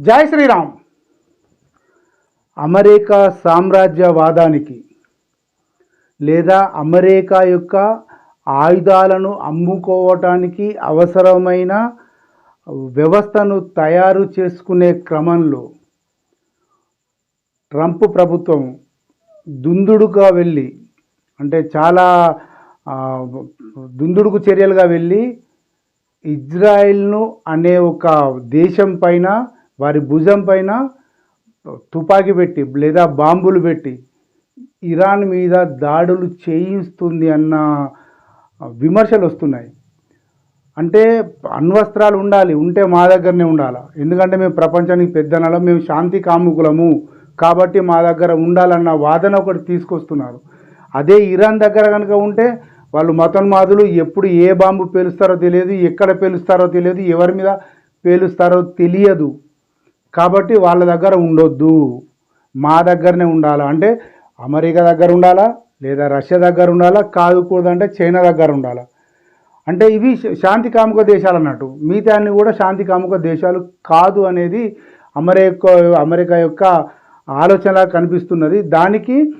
జై శ్రీరామ్. అమెరికా సామ్రాజ్యవాదానికి లేదా అమెరికా యొక్క ఆయుధాలను అమ్ముకోవటానికి అవసరమైన వ్యవస్థను తయారు చేసుకునే క్రమంలో ట్రంప్ ప్రభుత్వం దుందుడుగా వెళ్ళి అంటే చాలా దుందుడుకు చర్యలుగా వెళ్ళి ఇజ్రాయిల్ను అనే ఒక దేశం పైన వారి భుజం పైన తుపాకీ పెట్టి లేదా బాంబులు పెట్టి ఇరాన్ మీద దాడులు చేయిస్తుంది అన్న విమర్శలు వస్తున్నాయి. అంటే అణ్వస్త్రాలు ఉండాలి ఉంటే మా దగ్గరనే ఉండాలి? ఎందుకంటే మేము ప్రపంచానికి పెద్దనలం మేము శాంతి కాముకులము కాబట్టి మా దగ్గర ఉండాలన్న వాదన ఒకటి తీసుకొస్తున్నారు. అదే ఇరాన్ దగ్గర కనుక ఉంటే వాళ్ళు మతోన్మాదులు ఎప్పుడు ఏ బాంబు పేలుస్తారో తెలియదు ఎక్కడ పేలుస్తారో తెలియదు ఎవరి మీద పేలుస్తారో తెలియదు. కాబట్టి వాళ్ళ దగ్గర ఉండొద్దు. మా దగ్గరనే ఉండాలా? అంటే అమెరికా దగ్గర ఉండాలా? లేదా రష్యా దగ్గర ఉండాలా? కాదు కూడదంటే చైనా దగ్గర ఉండాలా? అంటే ఇవి శాంతి కాముక దేశాలు అన్నట్టు. మిగతా అన్ని కూడా శాంతి కాముక దేశాలు కాదు అనేది అమెరికా అమెరికా యొక్క ఆలోచనలా కనిపిస్తున్నది. దానికి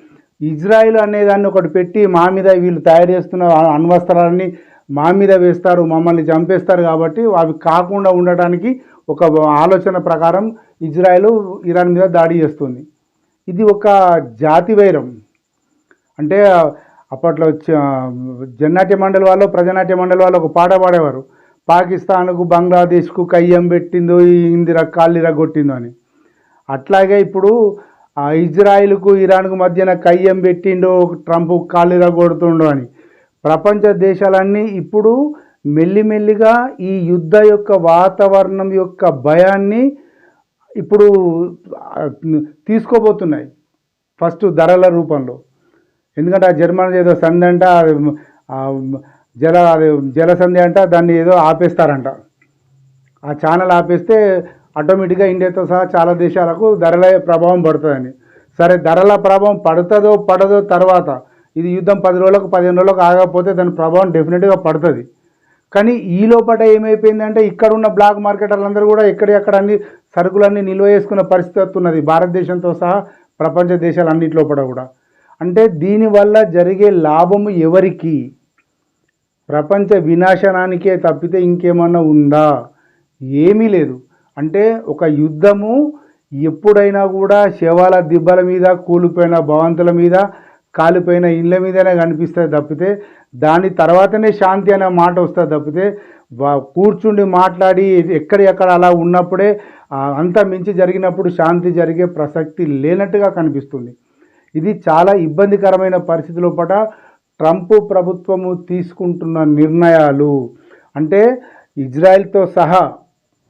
ఇజ్రాయిల్ అనే దాన్ని ఒకటి పెట్టి మా మీద వీళ్ళు తయారు చేస్తున్న అ- అణ్వస్త్రాలని మా మీద వేస్తారు మమ్మల్ని చంపేస్తారు కాబట్టి అవి కాకుండా ఉండటానికి ఒక ఆలోచన ప్రకారం ఇజ్రాయెల్ ఇరాన్ మీద దాడి చేస్తుంది. ఇది ఒక జాతి వైరం. అంటే అప్పట్లో జనాట్య జన్నాట్య మండలి వాళ్ళు ప్రజానాట్య మండలి వాళ్ళు ఒక పాట పాడేవారు. పాకిస్తాన్కు బంగ్లాదేశ్కు కయ్యం పెట్టిందో ఇందిరా కాళ్ళిరా కొట్టిందో అని. అట్లాగే ఇప్పుడు ఇజ్రాయిల్కు ఇరాన్కు మధ్యన కయ్యం పెట్టిండో ట్రంప్ కాళ్ళిరా కొడుతుండో అని. ప్రపంచ దేశాలన్నీ ఇప్పుడు మెల్లిమెల్లిగా ఈ యుద్ధ యొక్క వాతావరణం యొక్క భయాన్ని ఇప్పుడు తీసుకోబోతున్నాయి. ఫస్ట్ ధరల రూపంలో. ఎందుకంటే ఆ జర్మన్ ఏదో సంధి అంట అది, జల అది జలసంధి అంట దాన్ని ఏదో ఆపేస్తారంట. ఆ ఛానల్ ఆపేస్తే ఆటోమేటిక్గా ఇండియాతో సహా చాలా దేశాలకు ధరల ప్రభావం పడుతుందని. సరే ధరల ప్రభావం పడుతుందో పడదో తర్వాత ఇది యుద్ధం పది రోజులకు పదిహేను రోజులకు ఆగకపోతే దాని ప్రభావం డెఫినెట్గా పడుతుంది. కానీ ఈ లోపల ఏమైపోయిందంటే ఇక్కడ ఉన్న బ్లాక్ మార్కెటర్లందరూ కూడా ఎక్కడెక్కడ అన్ని సరుకులన్నీ నిల్వ చేసుకున్న పరిస్థితి వస్తున్నది. భారతదేశంతో సహా ప్రపంచ దేశాలన్నిటి కూడా. అంటే దీనివల్ల జరిగే లాభము ఎవరికి? ప్రపంచ వినాశనానికే తప్పితే ఇంకేమన్నా ఉందా? ఏమీ లేదు. అంటే ఒక యుద్ధము ఎప్పుడైనా కూడా శవాల దిబ్బల మీద కూలిపోయిన భవంతుల మీద కాలిపోయిన ఇళ్ళ మీదనే కనిపిస్తుంది తప్పితే దాని తర్వాతనే శాంతి అనే మాట వస్తుంది తప్పితే కూర్చుండి మాట్లాడి ఎక్కడెక్కడ అలా ఉన్నప్పుడే అంత అంతా మించి జరిగినప్పుడు శాంతి జరిగే ప్రసక్తి లేనట్టుగా కనిపిస్తుంది. ఇది చాలా ఇబ్బందికరమైన పరిస్థితి లోపల ట్రంప్ ప్రభుత్వము తీసుకుంటున్న నిర్ణయాలు. అంటే ఇజ్రాయెల్తో సహా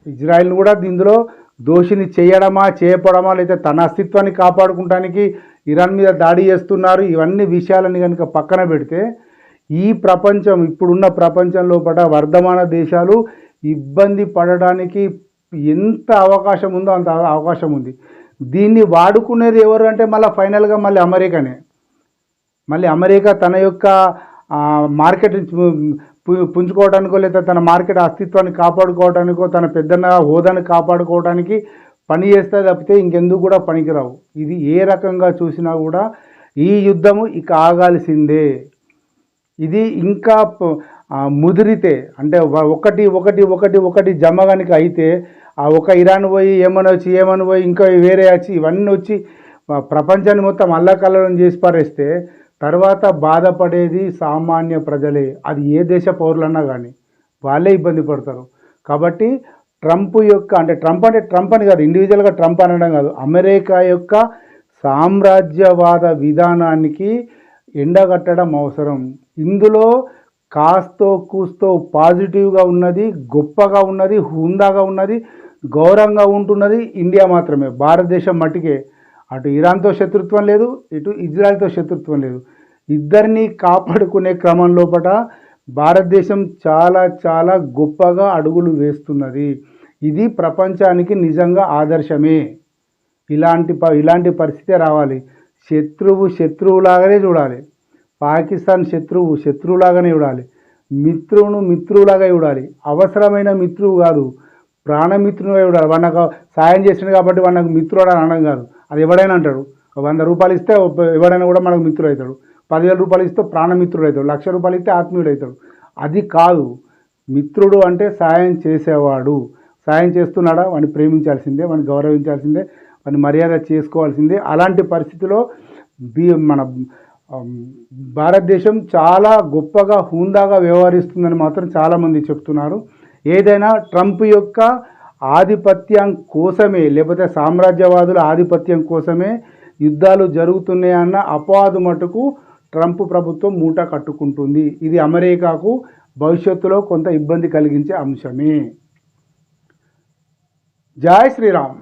ఇజ్రాయెల్ని కూడా ఇందులో దోషిని చేయడమా చేయపడమా లేదా తన అస్తిత్వాన్ని కాపాడుకుంటానికి ఇరాన్ మీద దాడి చేస్తున్నారు ఇవన్నీ విషయాలని కనుక పక్కన పెడితే ఈ ప్రపంచం ఇప్పుడున్న ప్రపంచంలో పట వర్ధమాన దేశాలు ఇబ్బంది పడడానికి ఎంత అవకాశం ఉందో అంత అవకాశం ఉంది. దీన్ని వాడుకునేది ఎవరు అంటే మళ్ళీ ఫైనల్గా మళ్ళీ అమెరికానే. మళ్ళీ అమెరికా తన యొక్క మార్కెట్ పు- పుంజుకోవడానికో లేదా తన మార్కెట్ అస్తిత్వాన్ని కాపాడుకోవడానికో తన పెద్దన్న హోదాని కాపాడుకోవడానికి పని చేస్తే తప్పితే ఇంకెందుకు కూడా పనికిరావు. ఇది ఏ రకంగా చూసినా కూడా ఈ యుద్ధము ఇక ఆగాల్సిందే. ఇది ఇంకా ముదిరితే అంటే ఒకటి ఒకటి ఒకటి ఒకటి జమ కనుక అయితే ఆ ఒక ఇరాన్ పోయి ఏమని వచ్చి ఏమని పోయి ఇంకా వేరే వచ్చి ఇవన్నీ వచ్చి ప్రపంచాన్ని మొత్తం అల్లకల్లం చేసి పారేస్తే తర్వాత బాధపడేది సామాన్య ప్రజలే. అది ఏ దేశ పౌరులన్నా కానీ వాళ్ళే ఇబ్బంది పడతారు. కాబట్టి ట్రంప్ యొక్క అంటే ట్రంప్ అంటే ట్రంప్ అని కాదు ఇండివిజువల్గా ట్రంప్ అనడం కాదు అమెరికా యొక్క సామ్రాజ్యవాద విధానానికి ఎండగట్టడం అవసరం. ఇందులో కాస్తో కూస్తో పాజిటివ్గా ఉన్నది గొప్పగా ఉన్నది హుందాగా ఉన్నది గౌరవంగా ఉంటున్నది ఇండియా మాత్రమే. భారతదేశం మట్టికే అటు ఇరాన్తో శత్రుత్వం లేదు ఇటు ఇజ్రాయెల్తో శత్రుత్వం లేదు. ఇద్దరిని కాపాడుకునే క్రమం లోపల భారతదేశం చాలా చాలా గొప్పగా అడుగులు వేస్తున్నది. ఇది ప్రపంచానికి నిజంగా ఆదర్శమే. ఇలాంటి ప ఇలాంటి పరిస్థితే రావాలి. శత్రువు శత్రువులాగానే చూడాలి. పాకిస్తాన్ శత్రువు శత్రువులాగానే చూడాలి. మిత్రువును మిత్రువులాగా చూడాలి. అవసరమైన మిత్రువు కాదు ప్రాణమిత్రుడు చూడాలి. వాడు నాకు సాయం చేసిండు కాబట్టి వాడు నాకు మిత్రుడు అని అనడం కాదు. అది ఎవడైనా అంటాడు. వంద రూపాయలు ఇస్తే ఎవడైనా కూడా మనకు మిత్రుడు అవుతాడు పదివేల రూపాయలు ఇస్తే ప్రాణమిత్రుడు అవుతాడు లక్ష రూపాయలు ఇస్తే ఆత్మీయుడు అవుతాడు అది కాదు. మిత్రుడు అంటే సాయం చేసేవాడు. సాయం చేస్తున్నాడా? వాడిని ప్రేమించాల్సిందే వాడిని గౌరవించాల్సిందే వాడిని మర్యాద చేసుకోవాల్సిందే. అలాంటి పరిస్థితిలో బీ మన భారతదేశం చాలా గొప్పగా హుందాగా వ్యవహరిస్తుందని మాత్రం చాలామంది చెప్తున్నారు. ఏదైనా ట్రంప్ యొక్క ఆధిపత్యం కోసమే లేకపోతే సామ్రాజ్యవాదుల ఆధిపత్యం కోసమే యుద్ధాలు జరుగుతున్నాయన్న అపవాదు మటుకు ట్రంప్ ప్రభుత్వం మూట కట్టుకుంటుంది. ఇది అమెరికాకు భవిష్యత్తులో కొంత ఇబ్బంది కలిగించే అంశమే. జై శ్రీరామ్.